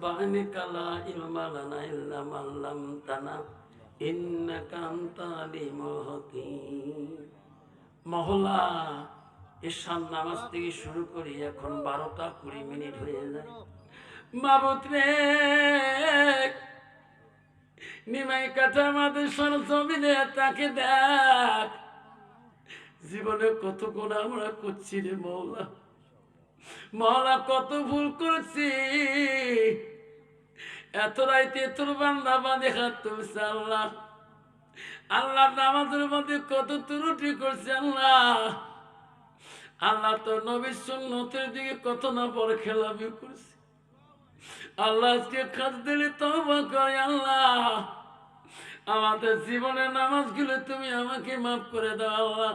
সুবহানাকা লা ইলমা ইল্লা মা আল্লামতানা ইন্নাকা আনতাল আলিমুল হাকীম। মহলা, ঈশান নামাজ থেকে শুরু করি এখন বারোটা কুড়ি মিনিট হয়ে যায়। মাবুত রে, নিমাই কাঠা আমাদের সরজমিনে তাকে দেখ। জীবনে কত গুণ আমরা করছি রে মৌলা। মহলা, কত ভুল করছি। এত রাইতে তোর বান্দা বাঁধে হাত তুলছে আল্লাহ। আল্লাহ নামাজের মধ্যে কত ত্রুটি করছে আল্লাহ। আল্লাহ তো নবীর সুন্নতের দিকে কত না পরে খেলামি করছে। আল্লাহ আজকে কাজ দিলে তবা করে আল্লাহ। আমাদের জীবনের নামাজগুলো তুমি আমাকে মাফ করে দাও আল্লাহ।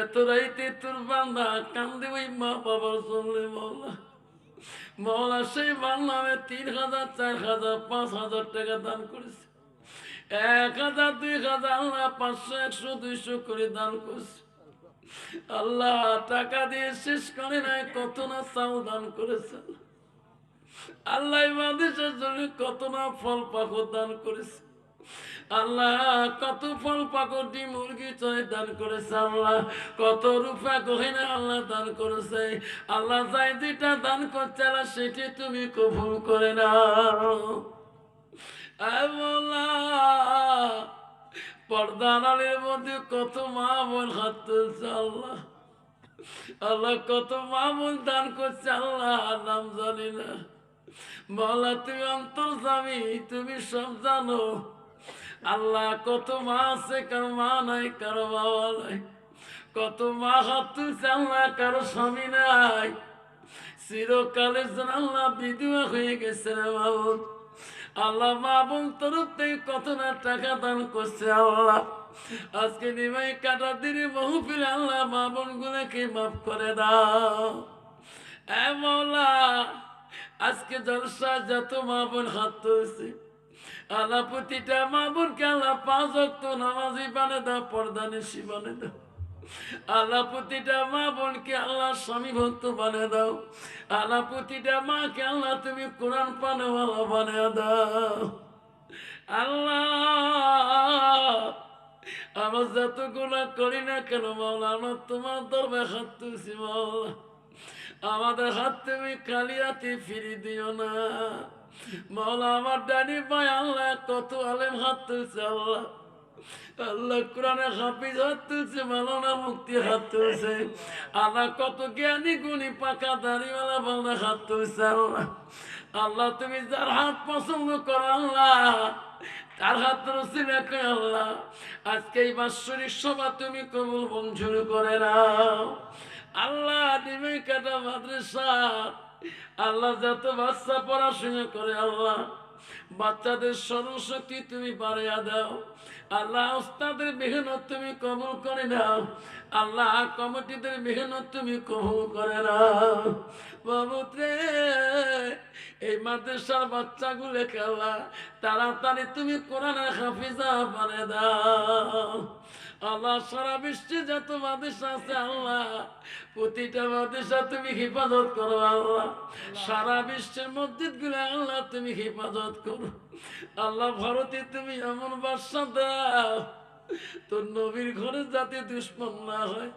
এত রাইতে তোর বান্দা কান্দে ওই মা বাবার শুনলে মলা মলা সেই বাংলামে তিন হাজার, চার হাজার, পাঁচ হাজার টাকা দান করেছে। এক হাজার, দুই হাজার, আল্লাহ পাঁচশো, একশো, দুইশো করে দান করছে। আল্লাহ, টাকা দিয়ে শেষ করে নাই, কত না চাও দান করেছে। আল্লাহ বাদেশের জন্য কত না ফল পাকো দান করেছে। আল্লাহ, কত ফল পাকো মুরগি চয় দান করেছে আল্লাহ, কত রূপা গহিনা আল্লাহ দান করেছে। আল্লাহ যাই যেটা দান করছে আল্লাহ সেটি তুমি কবুল করে নাও। আয় মোলা পর্দানালের মধ্যে কত মা বোন হাত তুলছে আল্লাহ। আল্লাহ, কত মা বোন দান করছে আল্লাহ নাম জানি না। বলা তুমি অন্তর স্বামী তুমি সব জানো। আল্লাহ কত মা আছে কারও মা নাই, কারও বাবা নাই, কত মা হাত আল্লাহ কারও স্বামী নাই। চিরকালের জন্য আল্লাহ বিধবা হয়ে গেছে রে বাবু। আল্লাহ মা বোন কত না টাকা দান করছে আল্লাহ। আজকে নিমাই কাটা দিনে মহফিল আল্লাহ মা বোন গুলোকে মাফ করে দাও। এ মৌলা, আজকে জলসা যত মা বোন হাত তুলছে আল্লাহ প্রতিটা মা বোনকে আল্লাহ পাঁচ অক্ত নামাজি বানে দাও, পর্দা নিশি বানে দাও। আল্লাহ প্রতিটা মা বোনকে আল্লাহ স্বামী ভক্ত বানিয়ে দাও। আল্লাহ প্রতিটা মাকে আল্লাহ তুমি কোরআন পানেওয়ালা বানিয়ে দাও। আল্লাহ, আমার যত গুণা করি না কেন মাওলা আমার তোমার দরবে হাত তুলছি মাওলা আমাদের হাত তুমি খালি হাতে ফিরি দিও না। মাওলা আমার ডানি পায় আল্লাহ কত আলেম হাত তুলছে আল্লাহ। আল্লাহ কোরআনে হাফিজ হাত তুলছে মালানা মুক্তি হাত তুলছে আল্লাহ কত জ্ঞানী, গুণী, পাকা দাড়িওয়ালা বাংলা হাত তুলছে আল্লাহ। আল্লাহ, তুমি যার হাত পছন্দ করো, আল্লাহ। তার হাত রসিল আল্লাহ। আজকে এই বাৎসরিক সভা তুমি কবুল মঞ্জুর করে নাও। আল্লাহ দিবে কাটা মাদ্রাসা? আল্লাহ যত বাচ্চা পড়াশোনা করে, আল্লাহ। বাচ্চাদের সরস্বতী তুমি পারিয়া দাও। আল্লাহ ওস্তাদের মেহনত তুমি কবুল করে নাও। আল্লাহ, কমিটিদের মেহনত তুমি কবুল করে নাও। বাবুত্রে এই মাদ্রাসার বাচ্চাগুলোকে আল্লাহ তাড়াতাড়ি তুমি কোরআনের হাফিজা বানিয়ে দাও। আল্লাহ, সারা বিশ্বে যত মাদ্রাসা আছে, আল্লাহ, প্রতিটা মাদ্রাসা তুমি হেফাজত করো, আল্লাহ। সারা বিশ্বের মসজিদগুলো আল্লাহ, তুমি হেফাজত করো। আল্লাহ, ভারতে তুমি এমন বাসা দাও, তোর নবীর ঘরে যাতে দুশ্মন না হয়।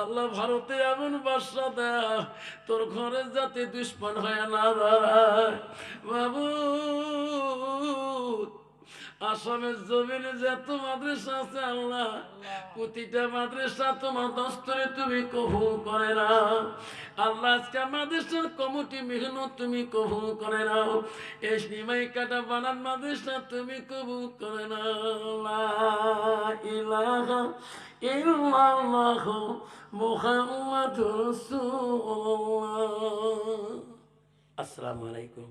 আল্লাহ ভারতে এমন বাসা দেয় তোর ঘরে যাতে দুশ্মন হয় না বাবু আসামের জমিনে যত মাদ্রাসা আছে আল্লাহ প্রতিটা মাদ্রাসা তোমার দস্তরে তুমি কবুল করে নাও। আল্লাহ আজকে মাদ্রাসার কমিটি মেহনত তুমি কবুল করে নাও। এই নিমাই কাটা বানান মাদ্রাসা তুমি কবুল করে নাও। লা ইলাহা ইল্লাল্লাহ মুহাম্মাদুর রাসূলুল্লাহ। আসসালামু আলাইকুম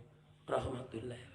রহমতুল্লাহ।